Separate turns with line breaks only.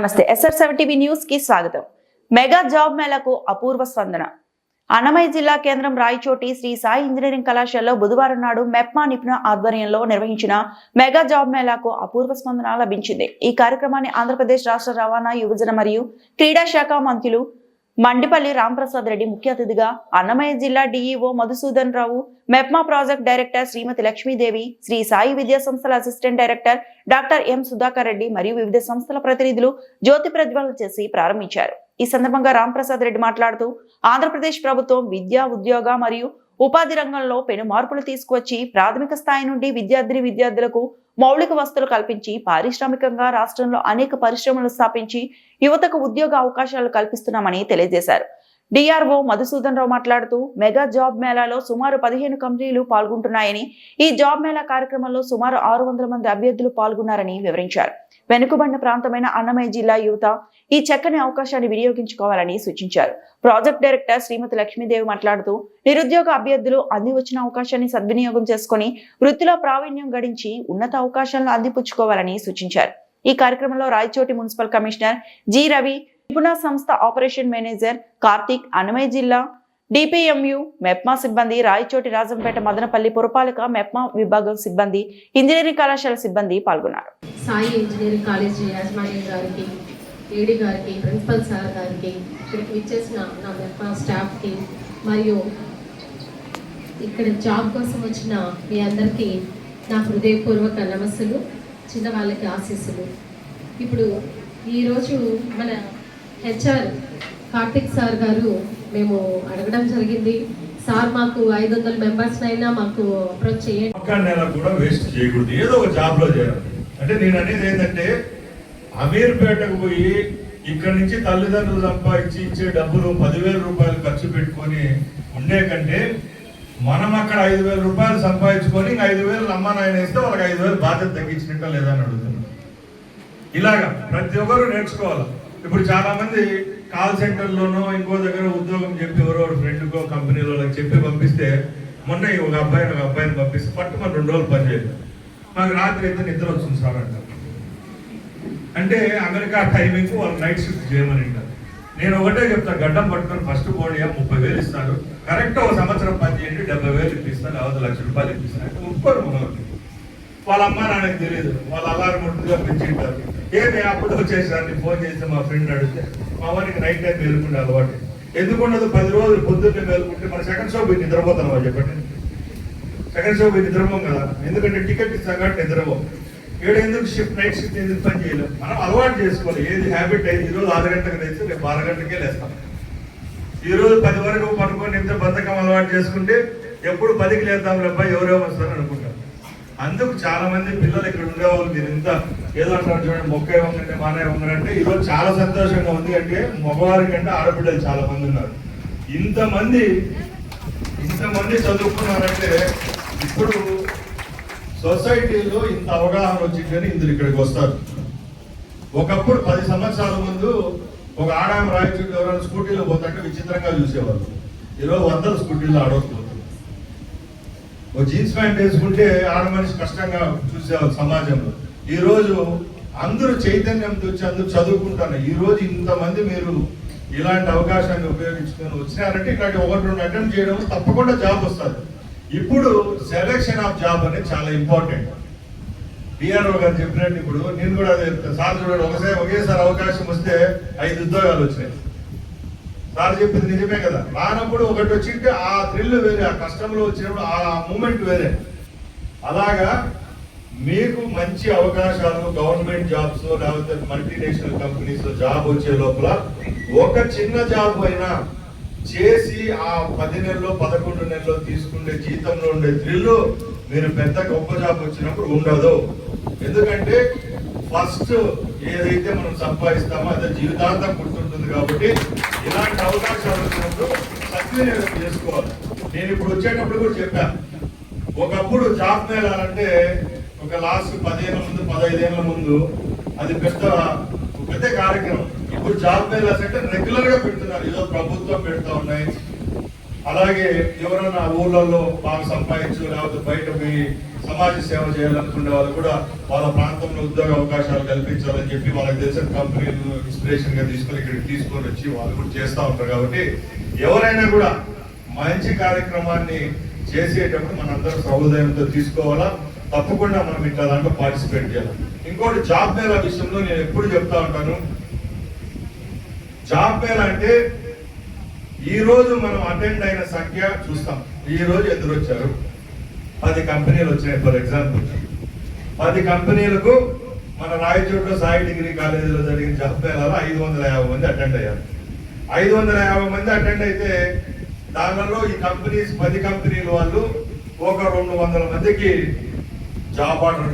నమస్తే. SR seven TV న్యూస్కి స్వాగతం. మెగా జాబ్ మేళకు అపూర్వ స్పందన. అన్నమయ్య జిల్లా కేంద్రం రాయచోటి శ్రీ సాయి ఇంజనీరింగ్ కళాశాలలో బుధవారం నాడు మెప్మా నిపుణ ఆధ్వర్యంలో నిర్వహించిన మెగా జాబ్ మేళాకు అపూర్వ స్పందన లభించింది. ఈ కార్యక్రమాన్ని ఆంధ్రప్రదేశ్ రాష్ట్ర రవాణా యువజన మరియు క్రీడా శాఖ మంత్రులు మండిపల్లి రాంప్రసాద్ రెడ్డి ముఖ్య అతిథిగా అన్నమయ్య జిల్లా DEO Madhusudan Rao MEPMA project director Shrimati Lakshmidevi Shri Sai Vidya సంస్థల assistant director doctor M Sudhakar Reddy మరియు వివిధ సంస్థల ప్రతినిధులు జ్యోతి ప్రజ్వలన చేసి ప్రారంభించారు. ఈ సందర్భంగా రాంప్రసాద్ రెడ్డి మాట్లాడుతూ ఆంధ్రప్రదేశ్ ప్రభుత్వం విద్యా ఉద్యోగ మరియు ఉపాధి రంగంలో పెను మార్పులు తీసుకువచ్చి ప్రాథమిక స్థాయి నుండి విద్యార్థిని విద్యార్థులకు మౌలిక వసతులు కల్పించి పారిశ్రామికంగా రాష్ట్రంలో అనేక పరిశ్రమలు స్థాపించి యువతకు ఉద్యోగ అవకాశాలు కల్పిస్తున్నామని తెలియజేశారు. డిఆర్ఓ మధుసూదన్ రావు మాట్లాడుతూ మెగా జాబ్ మేళాలో సుమారు పదిహేను కంపెనీలు పాల్గొంటున్నాయని ఈ జాబ్ మేళా కార్యక్రమంలో సుమారు ఆరు వందల మంది అభ్యర్థులు పాల్గొన్నారని వివరించారు. వెనుకబడిన ప్రాంతమైన అన్నమయ్య జిల్లా యువత ఈ చక్కని అవకాశాన్ని వినియోగించుకోవాలని సూచించారు. ప్రాజెక్ట్ డైరెక్టర్ శ్రీమతి లక్ష్మీదేవి మాట్లాడుతూ నిరుద్యోగ అభ్యర్థులు అంది వచ్చిన అవకాశాన్ని సద్వినియోగం చేసుకుని వృత్తిలో ప్రావీణ్యం గడించి ఉన్నత అవకాశాలను అందిపుచ్చుకోవాలని సూచించారు. ఈ కార్యక్రమంలో Rayachoti municipal commissioner G Ravi Nipuna సంస్థ ఆపరేషన్ మేనేజర్ కార్తీక్ అన్నమయ్య జిల్లా డిపిఎంయు మెప్మా సిబ్బంది రాయచోటి రాజంపేట మదనపల్లి పురపాలక మెప్మా విభాగం సిబ్బంది ఇంజనీరింగ్ కళాశాల సిబ్బంది పాల్గొన్నారు.
సాయి ఇంజనీరింగ్ కాలేజ్ యాజమాన్యం గారికి ఏడి గారికి ప్రిన్సిపల్ సార్ గారికి ఇక్కడికి విచ్చేసిన నా మెప్ప స్టాఫ్కి మరియు ఇక్కడ జాబ్ కోసం వచ్చిన మీ అందరికీ నా హృదయపూర్వక నమస్సులు చిన్నవాళ్ళకి ఆశీస్సులు. ఇప్పుడు ఈరోజు మన హెచ్ఆర్ కార్తిక్ సార్ గారు మేము అడగడం జరిగింది. సార్ మాకు ఐదు వందల అయినా మాకు అప్రోచ్ చేయండి.
ఒక్క నెల కూడా వేస్ట్ చేయకూడదు. ఏదో ఒక జాబ్లో చేయాలి. అంటే నేను అనేది ఏంటంటే అమీర్పేటకు పోయి ఇక్కడ నుంచి తల్లిదండ్రులు సంపాదించి ఇచ్చే డబ్బులు పదివేల రూపాయలు ఖర్చు పెట్టుకొని ఉండే కంటే మనం అక్కడ ఐదు వేల రూపాయలు సంపాదించుకొని ఐదు వేలు అమ్మ నాయన ఇస్తే వాళ్ళకి ఐదు వేలు బాధ్యత తగ్గించినట్ట లేదని అడుగుతున్నాను. ఇలాగా ప్రతి ఒక్కరు నేర్చుకోవాలి. ఇప్పుడు చాలా మంది కాల్ సెంటర్లోనో ఇంకో దగ్గర ఉద్యోగం చెప్పి ఎవరో ఫ్రెండ్కో కంపెనీలో చెప్పి పంపిస్తే మొన్న ఒక అబ్బాయిని ఒక అబ్బాయిని పంపిస్తే పట్టు రెండు రోజులు పనిచేయలేదు మాకు రాత్రి అయితే నిద్ర వచ్చింది సార్ అంటారు అంటే అమెరికా టైమింగ్ వాళ్ళు నైట్ షిఫ్ట్ చేయమని అంటారు నేను ఒకటే చెప్తా గడ్డం పట్టుకొని ఫస్ట్ పోనీ ముప్పై వేలు ఇస్తారు కరెక్ట్ ఒక సంవత్సరం పని చేయండి డెబ్బై వేలు ఇప్పిస్తాను లేకపోతే లక్ష రూపాయలు ఇప్పిస్తాను అంటే ఒప్పుకోరు మనోళ్ళు వాళ్ళ అమ్మ నాన్నకి తెలియదు వాళ్ళ అలారం ముందుగా పెంచింటారు ఏమి అప్పుడు వచ్చేసారని ఫోన్ చేస్తే మా ఫ్రెండ్ అడిగితే మా వారికి నైట్ టైం మేలుకుంటే అలవాటు. ఎందుకు ఉండదు పది రోజులు పొద్దున్నే మేలుకుంటే మన సెకండ్ షో పోయి నిద్రపోతాను చెప్పండి. సెకండ్ షో పోయి నిద్రపోం కదా? ఎందుకంటే టికెట్ ఇస్తాం కాబట్టి నిద్రపోం. ఇక్కడ ఎందుకు షిఫ్ట్ నైట్ షిఫ్ట్ ఎందుకు పని చేయలేదు మనం అలవాటు చేసుకోవాలి. ఏది హ్యాబిట్ అయితే ఈరోజు ఆరు గంటలకు తెచ్చి రేపు ఆరు గంటకే లేస్తాం. ఈ రోజు పది వరకు పడుకొని ఎంత బద్ధకం అలవాటు చేసుకుంటే ఎప్పుడు పదికి లేద్దాం లేబ్బా ఎవరేమో వస్తారని అనుకుంటాం. అందుకు చాలా మంది పిల్లలు ఇక్కడ ఉండేవాళ్ళు. మీరు ఇంత ఏదో అంటారు చూడండి మొక్క ఏమంటే మానే ఉన్నారంటే ఈరోజు చాలా సంతోషంగా ఉంది అంటే మగవారి కంటే ఆడబిడ్డలు చాలా మంది ఉన్నారు. ఇంతమంది ఇంతమంది చదువుకున్నారంటే ఇప్పుడు సొసైటీలో ఇంత అవగాహన వచ్చిందని ఇందులో ఇక్కడికి వస్తారు. ఒకప్పుడు పది సంవత్సరాల ముందు ఒక ఆడామ రాయచూరు ఎవరైనా స్కూటీలో పోతుంటే విచిత్రంగా చూసేవాళ్ళు. ఈరోజు వందల స్కూటీలో ఆడవచ్చు ఒక జీన్స్ ప్యాంట్ వేసుకుంటే ఆడ మనిషి కష్టంగా చూసేవాళ్ళు సమాజంలో. ఈరోజు అందరూ చైతన్యంతో వచ్చి అందరూ చదువుకుంటారు. ఈరోజు ఇంతమంది మీరు ఇలాంటి అవకాశాన్ని ఉపయోగించుకొని వచ్చినారంటే ఇలాంటి ఒకటి రెండు అటెంప్ట్ చేయడం తప్పకుండా జాబ్ వస్తుంది. ఇప్పుడు సెలెక్షన్ ఆఫ్ జాబ్ అనేది చాలా ఇంపార్టెంట్. డిఆర్ఓ గారు చెప్పినట్టు ఇప్పుడు నేను కూడా అదే చెప్తాను సార్ చూడండి ఒకసారి ఒకేసారి అవకాశం వస్తే ఐదు ఉద్యోగాలు వచ్చినాయి. సార్ చెప్పింది నిజమే కదా. రానప్పుడు ఒకటి వచ్చింటే ఆ థ్రిల్ వేరే ఆ కష్టంలో వచ్చినప్పుడు ఆ మూమెంట్ వేరే. అలాగా మీకు మంచి అవకాశాలు గవర్నమెంట్ జాబ్స్ లేకపోతే మల్టీనేషనల్ కంపెనీస్ జాబ్ వచ్చే లోపల ఒక చిన్న జాబ్ అయినా చేసి ఆ పది నెలలో పదకొండు నెలలో తీసుకునే జీతంలో ఉండే థ్రిల్ మీరు పెద్ద గొప్ప జాబ్ వచ్చినప్పుడు ఉండదు. ఎందుకంటే ఫస్ట్ ఏదైతే మనం సంపాదిస్తామో అదే జీవితాంతం గుర్తుంటుంది కాబట్టి ఇలాంటి అవకాశాలు వచ్చినప్పుడు సద్వినియోగం చేసుకోవాలి. నేను ఇప్పుడు వచ్చేటప్పుడు కూడా చెప్పాను ఒకప్పుడు జాబ్ మేళాలంటే ఒక లాస్ట్ పదిహేను ముందు పదహైదేళ్ళ ముందు అది పెద్ద పెద్ద కార్యక్రమం. ఇప్పుడు జాబ్ మేళాస్ అంటే రెగ్యులర్గా పెడుతున్నారు. ఏదో ప్రభుత్వం పెడతా ఉన్నాయి. అలాగే ఎవరైనా ఊళ్ళల్లో బాగా సంపాదించు లేకపోతే బయట పోయి సమాజ సేవ చేయాలనుకునే వాళ్ళు కూడా వాళ్ళ ప్రాంతంలో ఉద్యోగ అవకాశాలు కల్పించాలని చెప్పి వాళ్ళకి తెలిసిన కంపెనీలు ఇన్స్పిరేషన్గా తీసుకొని ఇక్కడికి తీసుకొని వచ్చి వాళ్ళు కూడా చేస్తూ ఉంటారు కాబట్టి ఎవరైనా కూడా మంచి కార్యక్రమాన్ని చేసేటప్పుడు మనందరం సహృదయంతో తీసుకోవాలా? తప్పకుండా మనం ఇట్లా దాంట్లో పార్టిసిపేట్ చేయాలి? ఇంకోటి జాబ్ మేళ విషయంలో నేను ఎప్పుడు చెప్తా ఉంటాను జాబ్ మేళ అంటే ఈ రోజు మనం అటెండ్ అయిన సంఖ్య చూస్తాం. ఈ రోజు ఎదురు వచ్చారు పది కంపెనీలు వచ్చినాయి ఫర్ ఎగ్జాంపుల్ పది కంపెనీలకు మన రాయచోట్ల సాయి డిగ్రీ కాలేజీలో జరిగిన జాబ్ మేళాలో ఐదు వందల యాభై మంది అటెండ్ అయ్యారు. ఐదు వందల యాభై మంది అటెండ్ అయితే దానిలో ఈ కంపెనీస్ పది కంపెనీల వాళ్ళు ఒక రెండు వందల మందికి జాబ్ ఆర్డర్